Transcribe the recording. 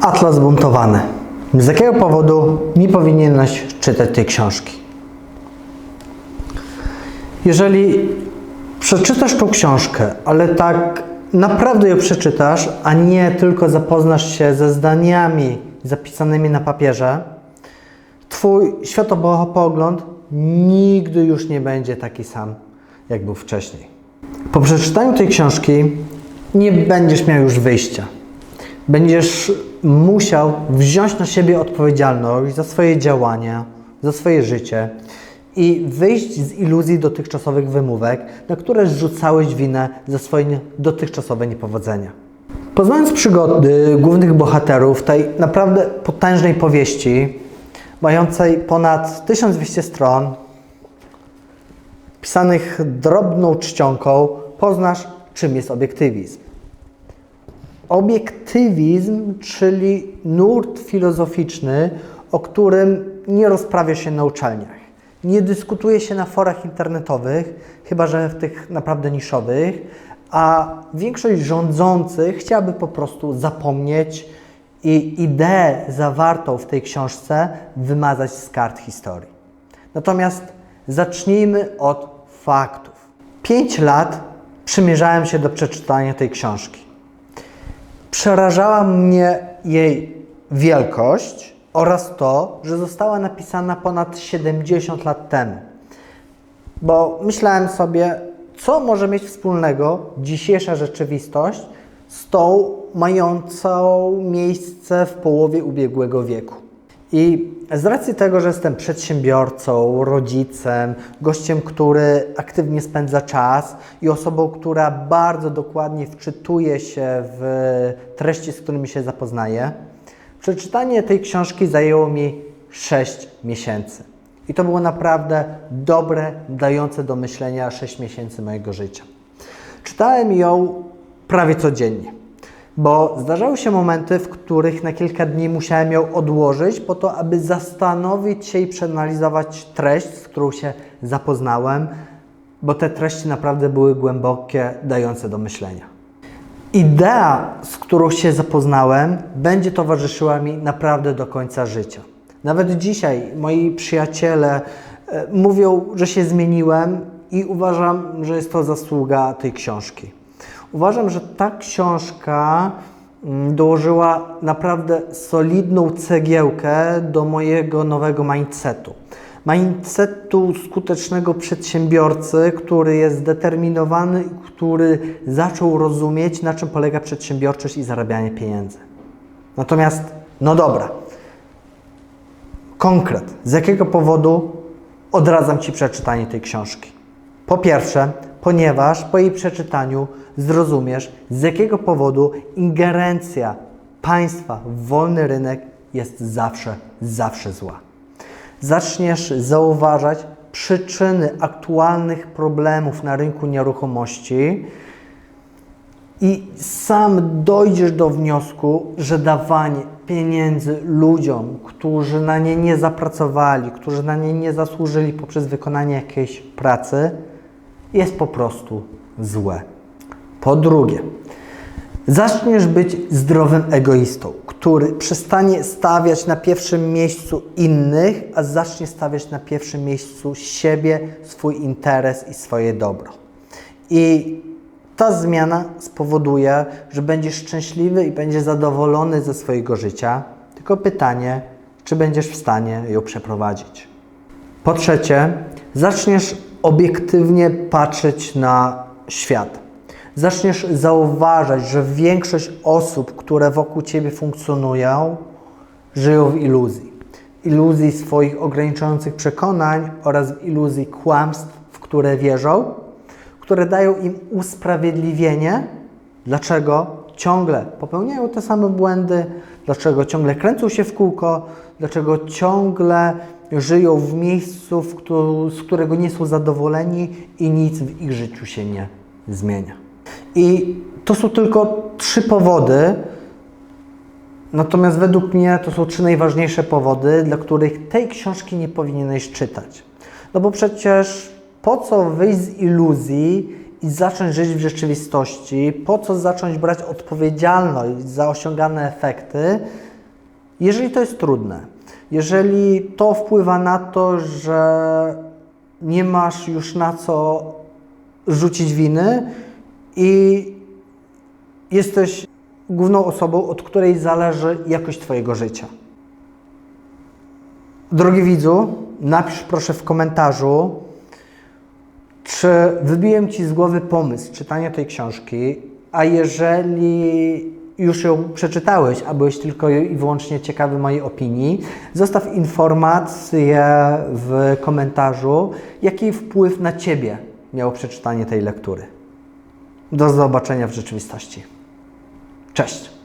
Atlas zbuntowany. Z jakiego powodu nie powinieneś czytać tej książki? Jeżeli przeczytasz tą książkę, ale tak naprawdę ją przeczytasz, a nie tylko zapoznasz się ze zdaniami zapisanymi na papierze, Twój światopogląd nigdy już nie będzie taki sam, jak był wcześniej. Po przeczytaniu tej książki nie będziesz miał już wyjścia. Będziesz musiał wziąć na siebie odpowiedzialność za swoje działania, za swoje życie i wyjść z iluzji dotychczasowych wymówek, na które zrzucałeś winę za swoje dotychczasowe niepowodzenia. Poznając przygody głównych bohaterów tej naprawdę potężnej powieści, mającej ponad 1200 stron, pisanych drobną czcionką, poznasz, czym jest obiektywizm. Obiektywizm, czyli nurt filozoficzny, o którym nie rozprawia się na uczelniach. Nie dyskutuje się na forach internetowych, chyba że w tych naprawdę niszowych, a większość rządzących chciałaby po prostu zapomnieć i ideę zawartą w tej książce wymazać z kart historii. Natomiast zacznijmy od faktów. Pięć lat przymierzałem się do przeczytania tej książki. Przerażała mnie jej wielkość oraz to, że została napisana ponad 70 lat temu. Bo myślałem sobie, co może mieć wspólnego dzisiejsza rzeczywistość z tą mającą miejsce w połowie ubiegłego wieku. I z racji tego, że jestem przedsiębiorcą, rodzicem, gościem, który aktywnie spędza czas i osobą, która bardzo dokładnie wczytuje się w treści, z którymi się zapoznaje, przeczytanie tej książki zajęło mi 6 miesięcy. I to było naprawdę dobre, dające do myślenia 6 miesięcy mojego życia. Czytałem ją prawie codziennie bo zdarzały się momenty, w których na kilka dni musiałem ją odłożyć po to, aby zastanowić się i przeanalizować treść, z którą się zapoznałem, bo te treści naprawdę były głębokie, dające do myślenia. Idea, z którą się zapoznałem, będzie towarzyszyła mi naprawdę do końca życia. Nawet dzisiaj moi przyjaciele e, mówią, że się zmieniłem i uważam, że jest to zasługa tej książki. Uważam, że ta książka mm, dołożyła naprawdę solidną cegiełkę do mojego nowego mindsetu. Mindsetu skutecznego przedsiębiorcy, który jest zdeterminowany który zaczął rozumieć, na czym polega przedsiębiorczość i zarabianie pieniędzy. Natomiast, no dobra, konkret, z jakiego powodu odradzam Ci przeczytanie tej książki? Po pierwsze, ponieważ po jej przeczytaniu zrozumiesz, z jakiego powodu ingerencja państwa w wolny rynek jest zawsze, zawsze zła. Zaczniesz zauważać przyczyny aktualnych problemów na rynku nieruchomości i sam dojdziesz do wniosku, że dawanie pieniędzy ludziom, którzy na nie nie zapracowali, którzy na nie nie zasłużyli poprzez wykonanie jakiejś pracy, jest po prostu złe. Po drugie, zaczniesz być zdrowym egoistą, który przestanie stawiać na pierwszym miejscu innych, a zacznie stawiać na pierwszym miejscu siebie, swój interes i swoje dobro. I ta zmiana spowoduje, że będziesz szczęśliwy i będziesz zadowolony ze swojego życia. Tylko pytanie, czy będziesz w stanie ją przeprowadzić. Po trzecie, zaczniesz obiektywnie patrzeć na świat. Zaczniesz zauważać, że większość osób, które wokół ciebie funkcjonują, żyją w iluzji. Iluzji swoich ograniczających przekonań oraz iluzji kłamstw, w które wierzą, które dają im usprawiedliwienie, dlaczego ciągle popełniają te same błędy, dlaczego ciągle kręcą się w kółko, dlaczego ciągle żyją w miejscu, w z którego nie są zadowoleni i nic w ich życiu się nie zmienia. I to są tylko trzy powody, natomiast według mnie to są trzy najważniejsze powody, dla których tej książki nie powinieneś czytać. No bo przecież po co wyjść z iluzji i zacząć żyć w rzeczywistości, po co zacząć brać odpowiedzialność za osiągane efekty, Jeżeli to jest trudne, jeżeli to wpływa na to, że nie masz już na co rzucić winy i jesteś główną osobą, od której zależy jakość Twojego życia. Drogi widzu, napisz proszę w komentarzu, czy wybiłem Ci z głowy pomysł czytania tej książki, a jeżeli już ją przeczytałeś, a byłeś tylko i wyłącznie ciekawy mojej opinii, zostaw informację w komentarzu, jaki wpływ na Ciebie miało przeczytanie tej lektury. Do zobaczenia w rzeczywistości. Cześć!